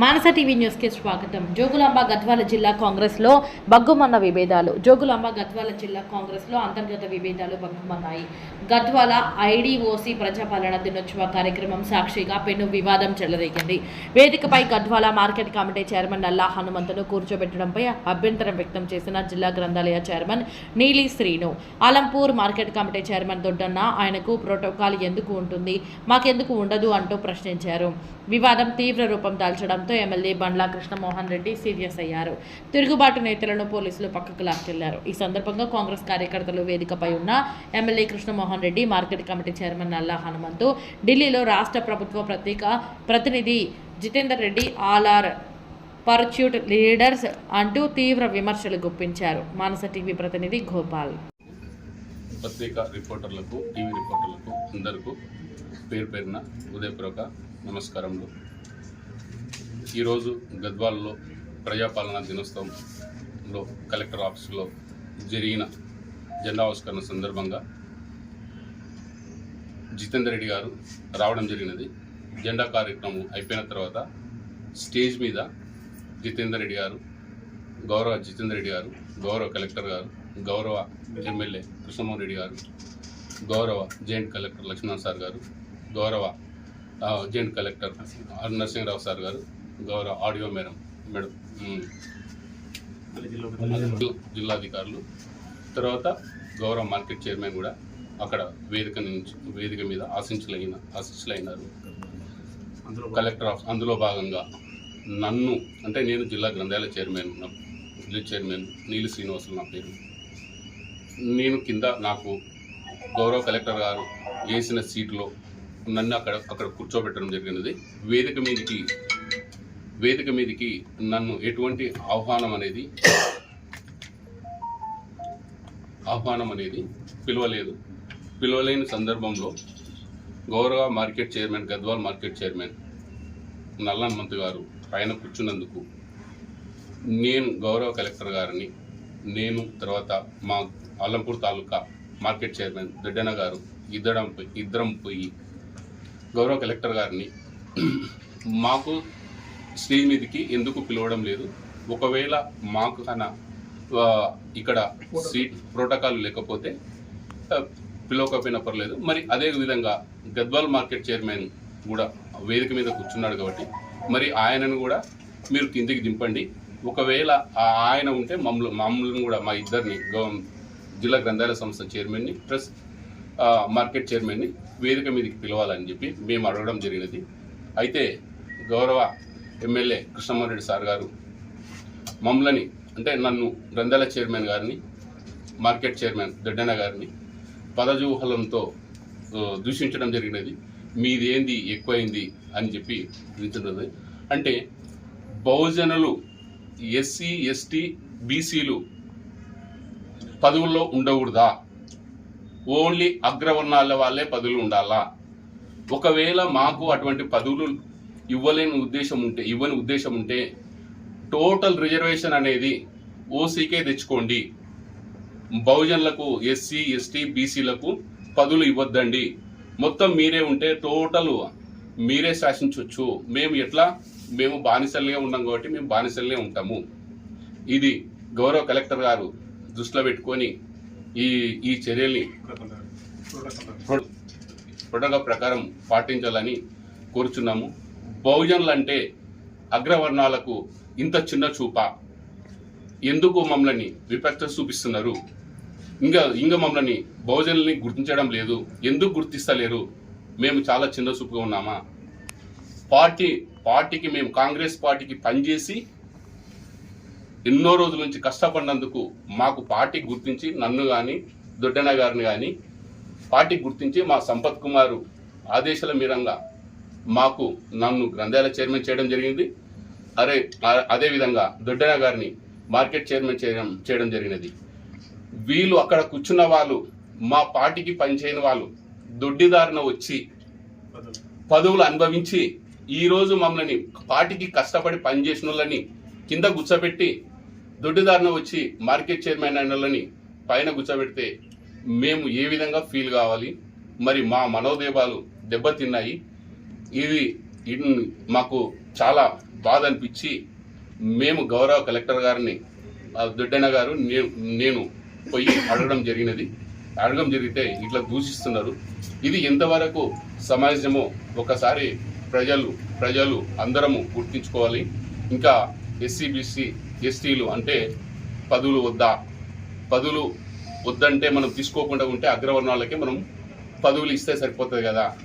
మానస TV న్యూస్కి స్వాగతం. జోగులాంబ గద్వాల జిల్లా కాంగ్రెస్లో భగ్గుమన్న బగ్గుమన్న విభేదాలు. జోగులాంబ గద్వాల జిల్లా కాంగ్రెస్లో అంతర్గత విభేదాలు బగ్గుమన్నాయి గద్వాల ఐడిఓసి ప్రజాపాలన దినోత్సవ కార్యక్రమం సాక్షిగా పెను వివాదం చెలరేగింది. వేదికపై గద్వాల మార్కెట్ కమిటీ చైర్మన్ నల్లా హనుమంతును కూర్చోబెట్టడంపై అభ్యంతరం వ్యక్తం చేసిన జిల్లా గ్రంథాలయ chairman Neeli Srinu. Alampur market committee chairman Doddanna ఆయనకు ప్రోటోకాల్ ఎందుకు ఉంటుంది? మాకెందుకు ఉండదు అంటూ ప్రశ్నించారు. వివాదం తీవ్ర రూపం దాల్చడం దాల్చడంతో ఎమ్మెల్యే బండ్లా కృష్ణమోహన్ రెడ్డి సీరియస్ అయ్యారు. తిరుగుబాటు నేతలను పోలీసులు పక్కకు లాక్కెళ్ళారు. ఈ సందర్భంగా కాంగ్రెస్ కార్యకర్తలు వేదికపై ఉన్న MLA Krishnamohan Reddy market committee chairman Nalla Hanumanthu ఢిల్లీలో రాష్ట్ర ప్రభుత్వ ప్రత్యేక ప్రతినిధి Jitender Reddy all are parachute leaders అంటూ తీవ్ర విమర్శలు గుప్పించారు. మానస టీవీ ప్రతినిధి గోపాల్. పత్రికా రిపోర్టర్లకు టీవీ రిపోర్టర్లకు అందరికీ పేరు పేరున ఉదయపూర్వక నమస్కారములు. ఈరోజు గద్వాలలో ప్రజాపాలనా దినోత్సవంలో కలెక్టర్ ఆఫీసులో జరిగిన జెండావిష్కరణ సందర్భంగా జితేందర్ రెడ్డి గారు రావడం జరిగినది. జెండా కార్యక్రమం అయిపోయిన తర్వాత స్టేజ్ మీద జితేందర్ రెడ్డి గారు గౌరవ జితేందర్ రెడ్డి గారు గౌరవ కలెక్టర్ గారు గౌరవ ఎమ్మెల్యే కృష్ణమోహన్ రెడ్డి గారు గౌరవ జాయింట్ కలెక్టర్ లక్ష్మణ్ సార్ గారు గౌరవ జాయింట్ కలెక్టర్ నరసింహరావు సార్ గారు గౌరవ ఆడియో మేడం మేడం జిల్లాధికారులు. తర్వాత గౌరవ మార్కెట్ చైర్మన్ కూడా అక్కడ వేదిక నుంచి వేదిక మీద ఆశించలైన ఆశించలైనారు. కలెక్టర్ ఆఫ్ అందులో భాగంగా నన్ను అంటే నేను జిల్లా గ్రంథాలయ చైర్మన్ జిల్లా చైర్మన్ నీలి శ్రీనివాసులు నా పేరు. నేను కింద నాకు గౌరవ కలెక్టర్ గారు వేసిన సీట్లో నన్ను అక్కడ అక్కడ కూర్చోబెట్టడం జరిగినది. వేదిక మీదకి వేదిక మీదకి నన్ను ఎటువంటి ఆహ్వానం అనేది ఆహ్వానం అనేది పిలవలేదు. పిలవలేని సందర్భంలో గౌరవ market chairman Gadwal market chairman నల్లన్మంత్ గారు పైన కూర్చున్నందుకు నేను గౌరవ కలెక్టర్ గారిని నేను తర్వాత మా అల్లంపూర్ తాలూకా మార్కెట్ చైర్మన్ దొడ్డన గారు ఇద్దరం పోయి- ఇద్దరం పోయి గౌరవ కలెక్టర్ గారిని మాకు స్టేజ్ మీదకి ఎందుకు పిలవడం లేదు? ఒకవేళ మాకు కన్నా ఇక్కడ సీట్ ప్రోటోకాల్ లేకపోతే పిలవకపోయినా పర్లేదు. మరి అదే విధంగా గద్వాల్ మార్కెట్ చైర్మన్ కూడా వేదిక మీద కూర్చున్నాడు కాబట్టి మరి ఆయనను కూడా మీరు కిందికి దింపండి. ఒకవేళ ఆయన ఉంటే మమ్మల్ని మమ్మల్ని కూడా మా ఇద్దరిని జిల్లా గ్రంథాలయ సంస్థ చైర్మన్ని ప్లస్ మార్కెట్ చైర్మన్ని వేదిక మీదకి పిలవాలని చెప్పి మేము అడగడం జరిగినది. అయితే గౌరవ ఎమ్మెల్యే కృష్ణమోహన్ సార్ గారు మమ్మల్ని అంటే నన్ను గ్రంథాల చైర్మన్ గారిని మార్కెట్ చైర్మన్ దొడ్డన్న గారిని పదజూహలంతో దూషించడం జరిగినది. మీదేంది ఎక్కువైంది అని చెప్పి దూషించడం అంటే బహుజనులు ఎస్సీ ఎస్టీ బీసీలు పదవుల్లో ఉండకూడదా? ఓన్లీ అగ్రవర్ణాల వాళ్ళే పదవులు ఉండాలా? ఒకవేళ మాకు అటువంటి పదవులు ఇవ్వలేని ఉద్దేశం ఉంటే ఇవ్వని ఉద్దేశం ఉంటే టోటల్ రిజర్వేషన్ అనేది ఓసీకే తెచ్చుకోండి. బహుజనులకు ఎస్సీ ఎస్టీ బీసీలకు పదులు ఇవ్వద్దండి. మొత్తం మీరే ఉంటే టోటల్ మీరే శాసించవచ్చు మేము ఎట్లా? మేము బానిసలుగా ఉన్నాం కాబట్టి మేము బానిసలుగా ఉంటాము. ఇది గౌరవ కలెక్టర్ గారు దృష్టిలో పెట్టుకొని ఈ ఈ చర్యల్ని ప్రోటోకాల్ ప్రకారం పాటించాలని కోరుచున్నాము. బహుజనులంటే అగ్రవర్ణాలకు ఇంత చిన్న చూప. ఎందుకు మమ్మల్ని విపక్ష చూపిస్తున్నారు? ఇంకా ఇంకా మమ్మల్ని బహుజనుల్ని గుర్తించడం లేదు. ఎందుకు గుర్తిస్తలేరు? మేము చాలా చిన్న చూపుగా ఉన్నామా? పార్టీ పార్టీకి మేము కాంగ్రెస్ పార్టీకి పనిచేసి ఎన్నో రోజుల నుంచి కష్టపడినందుకు మాకు పార్టీ గుర్తించి నన్ను కానీ దొడ్డన గారిని కానీ పార్టీ గుర్తించి మా సంపత్ కుమారు ఆదేశాల మీరంగా మాకు నన్ను గ్రంథాలయ చైర్మన్ చేయడం జరిగింది. అరే అదేవిధంగా దొడ్డన గారిని మార్కెట్ చైర్మన్ చేయడం చేయడం జరిగినది. వీళ్ళు అక్కడ కూర్చున్న వాళ్ళు మా పార్టీకి పనిచేయని వాళ్ళు దొడ్డిదారిన వచ్చి పదవులు అనుభవించి ఈరోజు మమ్మల్ని పార్టీకి కష్టపడి పనిచేసిన వాళ్ళని కింద గుచ్చబెట్టి దొడ్డిదారిన వచ్చి మార్కెట్ చైర్మన్ అయిన వాళ్ళని పైన గుచ్చబెడితే మేము ఏ విధంగా ఫీల్ కావాలి? మరి మా మనోదేవాలు దెబ్బతిన్నాయి. ఇది మాకు చాలా బాధ అనిపించి మేము గౌరవ కలెక్టర్ గారిని ఆ దొడ్డన్న గారు నేను నేను పోయి అడగడం జరిగినది. అడగడం జరిగితే ఇట్లా దూషిస్తున్నారు. ఇది ఎంతవరకు సమాజమో ఒకసారి ప్రజలు ప్రజలు అందరము గుర్తించుకోవాలి. ఇంకా ఎస్సీ బీసీ ఎస్టీలు అంటే పదులు వద్దా? పదులు వద్దంటే మనం తీసుకోకుండా ఉంటే అగ్రవర్ణాలకి మనం పదవులు ఇస్తే సరిపోతుంది కదా?